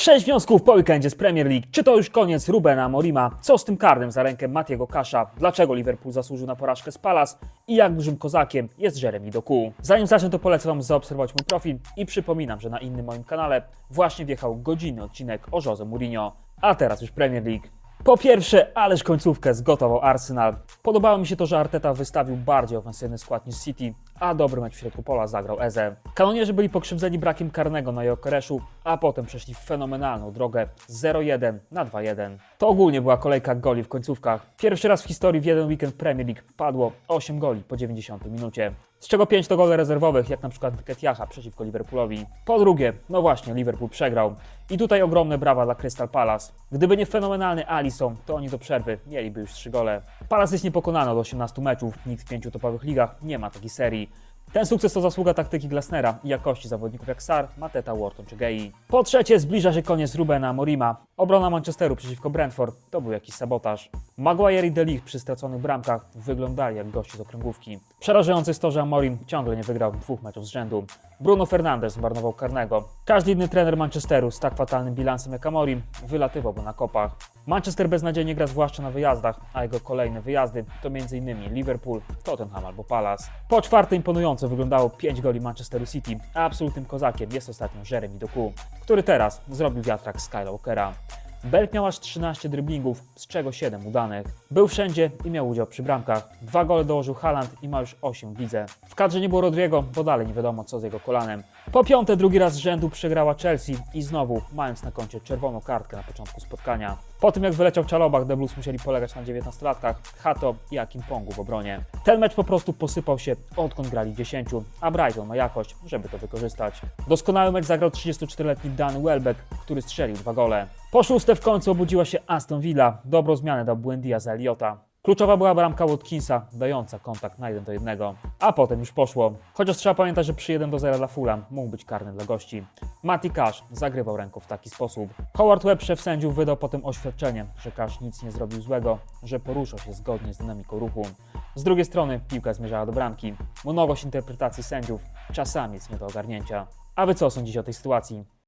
Sześć wniosków po weekendzie z Premier League. Czy to już koniec Rubena Morima? Co z tym karnym za rękę Matiego Kasza? Dlaczego Liverpool zasłużył na porażkę z Palace? I jak dużym kozakiem jest Jeremy Doku? Zanim zacznę, to polecam Wam zaobserwować mój profil i przypominam, że na innym moim kanale właśnie wjechał godzinny odcinek o Jose Mourinho. A teraz już Premier League. Po pierwsze, ależ końcówkę zgotował Arsenal. Podobało mi się to, że Arteta wystawił bardziej ofensywny skład niż City, a dobry mecz w środku pola zagrał Eze. Kanonierzy byli pokrzywdzeni brakiem karnego na Jokereszu, a potem przeszli fenomenalną drogę z 0-1 na 2-1. To ogólnie była kolejka goli w końcówkach. Pierwszy raz w historii w jeden weekend Premier League padło 8 goli po 90 minucie. Z czego 5 to gole rezerwowych, jak na przykład Ketiacha przeciwko Liverpoolowi. Po drugie, no właśnie, Liverpool przegrał. I tutaj ogromne brawa dla Crystal Palace. Gdyby nie fenomenalny Alisson, to oni do przerwy mieliby już 3 gole. Palace jest niepokonany od 18 meczów, nikt w pięciu topowych ligach nie ma takiej serii. Ten sukces to zasługa taktyki Glasnera i jakości zawodników jak Sar, Mateta, Wharton czy Gei. Po trzecie, zbliża się koniec Rubena Morima. Obrona Manchesteru przeciwko Brentford to był jakiś sabotaż. Maguire i Delich przy straconych bramkach wyglądali jak goście z okręgówki. Przerażające jest to, że Amorim ciągle nie wygrał dwóch meczów z rzędu. Bruno Fernandes zmarnował karnego. Każdy inny trener Manchesteru z tak fatalnym bilansem jak Amorim wylatywałby na kopach. Manchester beznadziejnie gra zwłaszcza na wyjazdach, a jego kolejne wyjazdy to m.in. Liverpool, Tottenham albo Palace. Po czwarte imponująco wyglądało 5 goli Manchesteru City, a absolutnym kozakiem jest ostatnio Jeremy Doku, który teraz zrobił wiatrak z Kyla Walkera. Belk miał aż 13 driblingów, z czego 7 udanych. Był wszędzie i miał udział przy bramkach. Dwa gole dołożył Haaland i ma już 8 w. W kadrze nie było Rodriego, bo dalej nie wiadomo co z jego kolanem. Po piąte, drugi raz z rzędu przegrała Chelsea i znowu mając na koncie czerwoną kartkę na początku spotkania. Po tym jak wyleciał Czalobach, The Blues musieli polegać na 19-latkach, Hato i Akinpongu w obronie. Ten mecz po prostu posypał się odkąd grali 10, a Brighton ma jakość, żeby to wykorzystać. Doskonały mecz zagrał 34-letni Dan Welbeck, który strzelił dwa gole. Po szóste w końcu obudziła się Aston Villa, dobrą zmianę dał Buendia za Eliota. Kluczowa była bramka Watkinsa, dająca kontakt na 1 do 1. A potem już poszło. Chociaż trzeba pamiętać, że przy 1 do 0 dla Fulham mógł być karny dla gości. Mati Cash zagrywał ręką w taki sposób. Howard Webb, szef sędziów, wydał potem oświadczenie, że Cash nic nie zrobił złego, że poruszał się zgodnie z dynamiką ruchu. Z drugiej strony piłka zmierzała do bramki. Mnogość interpretacji sędziów czasami jest nie do ogarnięcia. A wy co sądzicie o tej sytuacji?